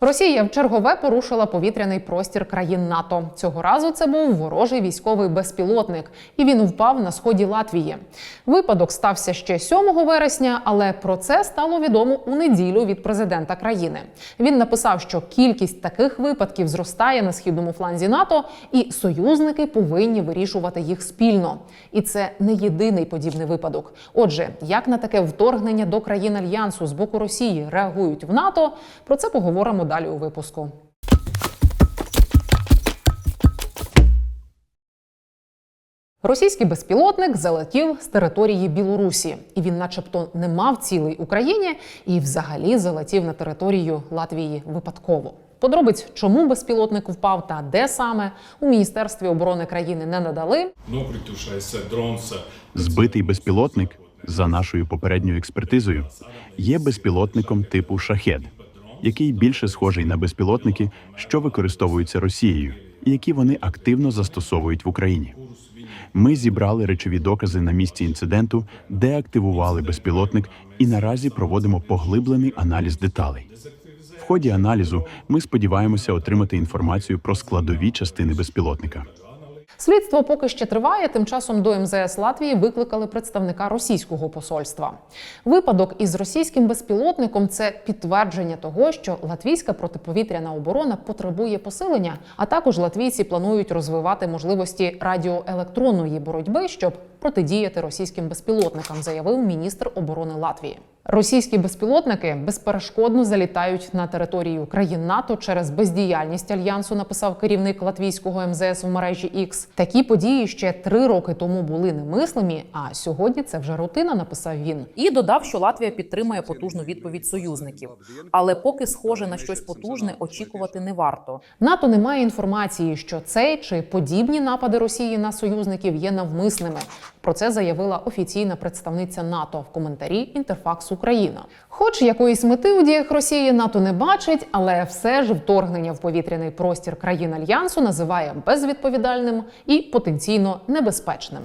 Росія в чергове порушила повітряний простір країн НАТО. Цього разу це був ворожий військовий безпілотник, і він впав на сході Латвії. Випадок стався ще 7 вересня, але про це стало відомо у неділю від президента країни. Він написав, що кількість таких випадків зростає на східному фланзі НАТО, і союзники повинні вирішувати їх спільно. І це не єдиний подібний випадок. Отже, як на таке вторгнення до країн альянсу з боку Росії реагують в НАТО? Про це поговоримо далі у випуску. Російський безпілотник залетів з території Білорусі, і він, начебто, не мав цілий Україні і взагалі залетів на територію Латвії випадково. Подробиць, чому безпілотник впав та де саме у міністерстві оборони країни не надали. Drons Збитий безпілотник, за нашою попередньою експертизою, є безпілотником типу шахед, який більше схожий на безпілотники, що використовуються Росією, і які вони активно застосовують в Україні. Ми зібрали речові докази на місці інциденту, деактивували безпілотник і наразі проводимо поглиблений аналіз деталей. В ході аналізу ми сподіваємося отримати інформацію про складові частини безпілотника. Слідство поки ще триває. Тим часом до МЗС Латвії викликали представника російського посольства. Випадок із російським безпілотником це підтвердження того, що латвійська протиповітряна оборона потребує посилення, а також латвійці планують розвивати можливості радіоелектронної боротьби, щоб протидіяти російським безпілотникам, заявив міністр оборони Латвії. Російські безпілотники безперешкодно залітають на територію країн НАТО через бездіяльність альянсу. Написав керівник латвійського МЗС в мережі X. Такі події ще три роки тому були немислимі. А сьогодні це вже рутина. Написав він. І додав, що Латвія підтримує потужну відповідь союзників. Але поки схоже на щось потужне, очікувати не варто. НАТО не має інформації, що цей чи подібні напади Росії на союзників є навмисними. Про це заявила офіційна представниця НАТО в коментарі Інтерфакс Україна. Хоч якоїсь мети у діях Росії НАТО не бачить, але все ж вторгнення в повітряний простір країн альянсу називає безвідповідальним і потенційно небезпечним.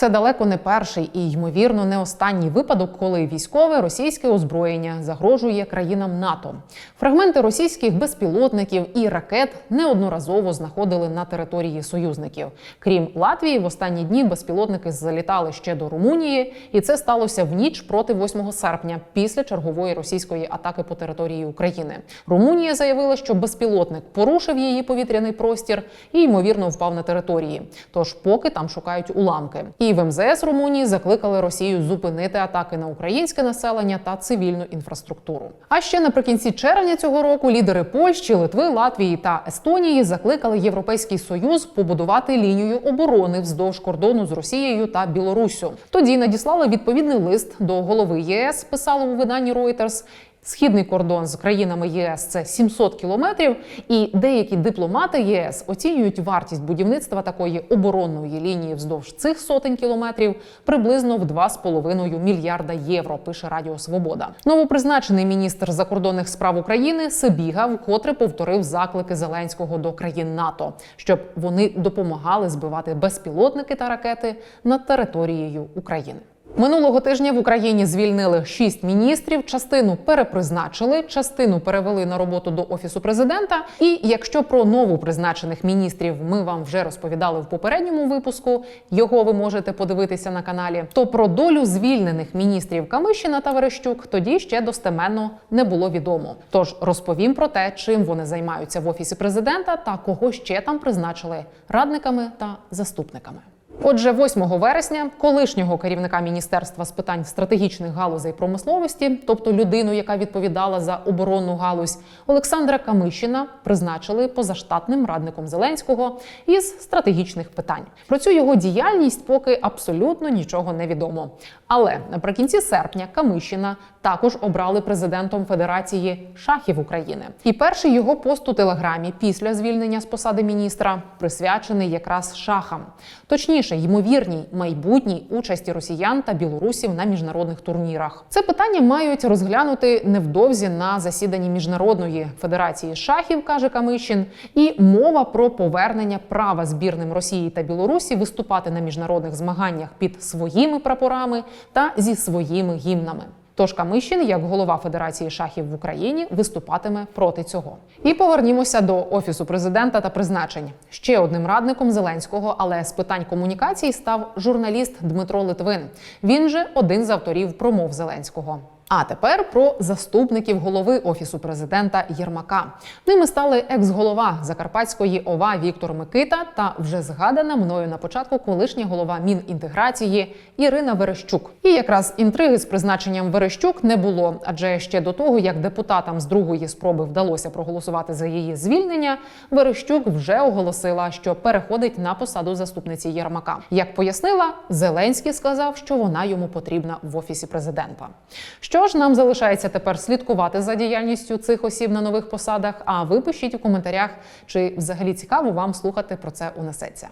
Це далеко не перший і ймовірно не останній випадок, коли військове російське озброєння загрожує країнам НАТО. Фрагменти російських безпілотників і ракет неодноразово знаходили на території союзників. Крім Латвії, в останні дні безпілотники залітали ще до Румунії, і це сталося в ніч проти 8 серпня, після чергової російської атаки по території України. Румунія заявила, що безпілотник порушив її повітряний простір і ймовірно впав на території. Тож поки там шукають уламки. І в МЗС Румунії закликали Росію зупинити атаки на українське населення та цивільну інфраструктуру. А ще наприкінці червня цього року лідери Польщі, Литви, Латвії та Естонії закликали Європейський Союз побудувати лінію оборони вздовж кордону з Росією та Білоруссю. Тоді надіслали відповідний лист до голови ЄС, писало у виданні Reuters, Східний кордон з країнами ЄС це 700 кілометрів, і деякі дипломати єС оцінюють вартість будівництва такої оборонної лінії вздовж цих сотень кілометрів приблизно в 2,5 мільярда євро. Пише Радіо Свобода. Новопризначений міністр закордонних справ України Сибіга вкотре повторив заклики Зеленського до країн НАТО, щоб вони допомагали збивати безпілотники та ракети над територією України. Минулого тижня в Україні звільнили шість міністрів. Частину перепризначили, частину перевели на роботу до офісу президента. І якщо про новопризначених міністрів ми вам вже розповідали в попередньому випуску, його ви можете подивитися на каналі. То про долю звільнених міністрів Камишина та Верещук тоді ще достеменно не було відомо. Тож розповім про те, чим вони займаються в офісі президента та кого ще там призначили радниками та заступниками. Отже, 8 вересня колишнього керівника міністерства з питань стратегічних галузей промисловості, тобто людину, яка відповідала за оборонну галузь, Олександра Камишина призначили позаштатним радником Зеленського із стратегічних питань. Про цю його діяльність поки абсолютно нічого не відомо. Але наприкінці серпня Камишина також обрали президентом Федерації шахів України. І перший його пост у телеграмі після звільнення з посади міністра присвячений якраз шахам, точніше, ймовірній майбутній участі росіян та білорусів на міжнародних турнірах. Це питання мають розглянути невдовзі на засіданні міжнародної федерації шахів, каже Камишин, і мова про повернення права збірним Росії та Білорусі виступати на міжнародних змаганнях під своїми прапорами та зі своїми гімнами. Тож Камишин, як голова Федерації шахів в Україні, виступатиме проти цього. І повернімося до офісу президента та призначень. Ще одним радником Зеленського, але з питань комунікацій став журналіст Дмитро Литвин. Він же один з авторів промов Зеленського. А тепер про заступників голови офісу президента Єрмака. Ними стали екс-голова Закарпатської ОВА Віктор Микита та вже згадана мною на початку колишня голова Мінінтеграції Ірина Верещук. І якраз інтриги з призначенням Верещук не було, адже ще до того, як депутатам з другої спроби вдалося проголосувати за її звільнення, Верещук вже оголосила, що переходить на посаду заступниці Єрмака. Як пояснила, Зеленський сказав, що вона йому потрібна в офісі президента. Що ж нам залишається тепер слідкувати за діяльністю цих осіб на нових посадах? А ви пишіть у коментарях, чи взагалі цікаво вам слухати про це у несеться.